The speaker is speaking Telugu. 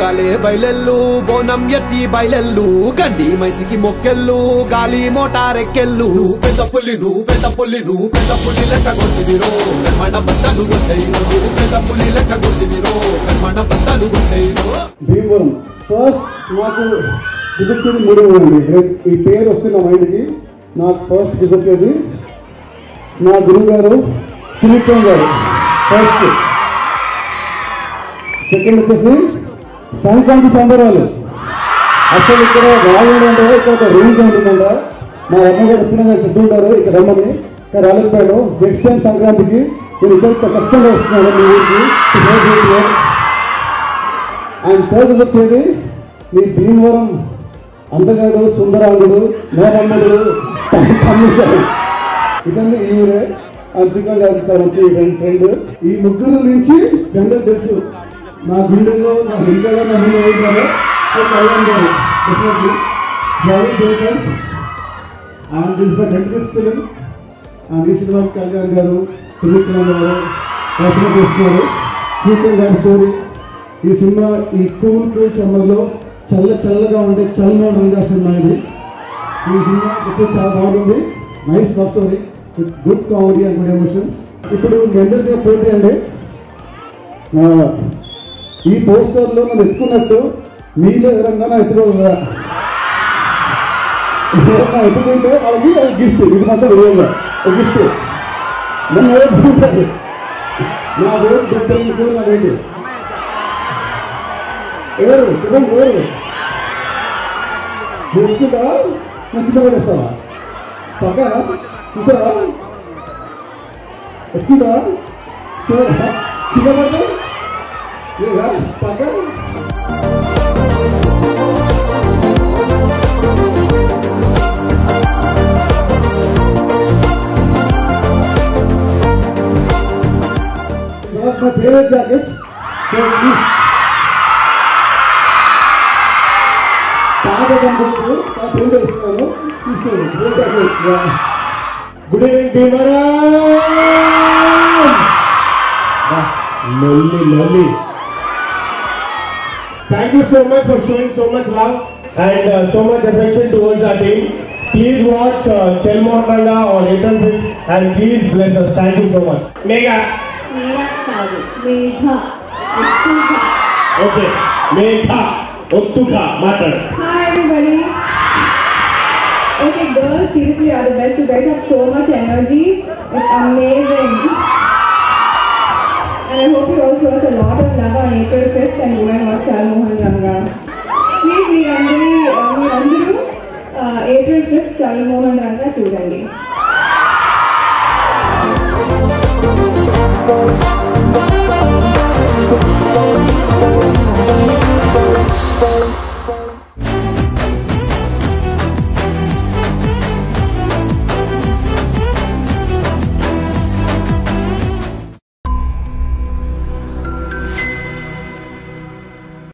పొంగాలే బయలెల్లు బోనం ఎత్తి బయలెల్లు గండి మైసికి మొక్కెళ్ళు గాలి మోటారెక్కెళ్ళు నువ్వు పెద్ద పుల్లి నువ్వు పెద్ద పుల్లి నువ్వు పెద్ద పుల్లి లెక్క కొట్టిదిరో మన బద్దలు కొట్టేరు నువ్వు పెద్ద పుల్లి లెక్క కొట్టిదిరో మన బద్దలు కొట్టేరు భీమవరం ఫస్ట్ నాకు గుర్తొచ్చేది మూడు అండి ఈ పేరు వస్తే నా మైండ్కి నాకు ఫస్ట్ గుర్తొచ్చేది నా గురువు గారు త్రివిక్రమ్ గారు ఫస్ట్ సెకండ్ వచ్చేసి సంక్రాంతి సంబరాలు. అసలు ఇక్కడ రావాలి ఇక్కడ ఒక రూల్స్ ఉంటుందంట. మా అమ్మగారు ఎప్పుడైనా చెప్తుంటారు ఇక్కడ రమ్మని. ఇక్కడ రాలేకపోయాను. నెక్స్ట్ టైం సంక్రాంతికి నేను ఇక్కడ ఖచ్చితంగా వస్తున్నాను మీ ఊరికి. To ఆయన థర్డ్ వచ్చేది మీ భీమవరం అందగాడు సుందరాంగుడు నోరమ్మడు పంపిస్తారు ఇదన్నీ ఈవిడే అంతికంగా సార్ వచ్చి రెండు ఫ్రెండ్ ఈ ముగ్గురు నుంచి రెండు తెలుసు. నా గుండెల్లో నా హృదయంలో నా ముందు అవుతారో Kalyan garu definitely jolly jokers. And this the tenth film. And ఈ సినిమా కళ్యాణ్ గారు త్రివిక్రమ్ గారు రచన చేస్తున్నారు. కీర్తన్ గారి స్టోరీ ఈ సినిమా ఈ కూల్ కూల్ సమ్మర్లో చల్ల చల్లగా ఉండే చల్లమోహన్ రంగా సినిమా ఇది. ఈ సినిమా ఇప్పుడు చాలా బాగుంది. Nice love story with good comedy and good emotions ఇప్పుడు మీ పోటీ అండి. ఈ పోస్టర్లో నన్ను ఎత్తుకున్నట్టు మీలో ఎవరన్నా ఎత్తుకోగలరా? ఎవరన్నా ఎత్తుకుంటే వాళ్ళకి అది గిఫ్ట్ ఇది మాత్రం విలువగా గిఫ్ట్ నన్ను ఎవరు నా ఓటు దగ్గర ఎనిమిది నా వేడి ఎవరు? చెప్పండి ఎవరు? నువ్వు ఎక్కుతా నేను కింద పడేస్తావా? పక్కన చూసారా ఎక్కుతా చూడరా కింద పడితే లేదా పక్క One of my favorite jackets. So please. పాత కంపెనీలు నా ఫ్రెండ్ ఇస్తున్నాను తీసుకోండి four jacket good evening Bheemaram లొల్లి లొల్లి Thank you so much for showing so much love and uh, so much affection towards our team. Please watch uh, Chelmore Nanga on April 5th and please bless us. Thank you so much. Mega. Mega. Mega. Okay. Mega. Oktuka. Matter. Hi everybody. Okay girls, seriously you are the best. You guys have so much energy. It's amazing. And I hope you all show us a lot of love on April 5th and April fifth Chandramohan Ranga చూడండి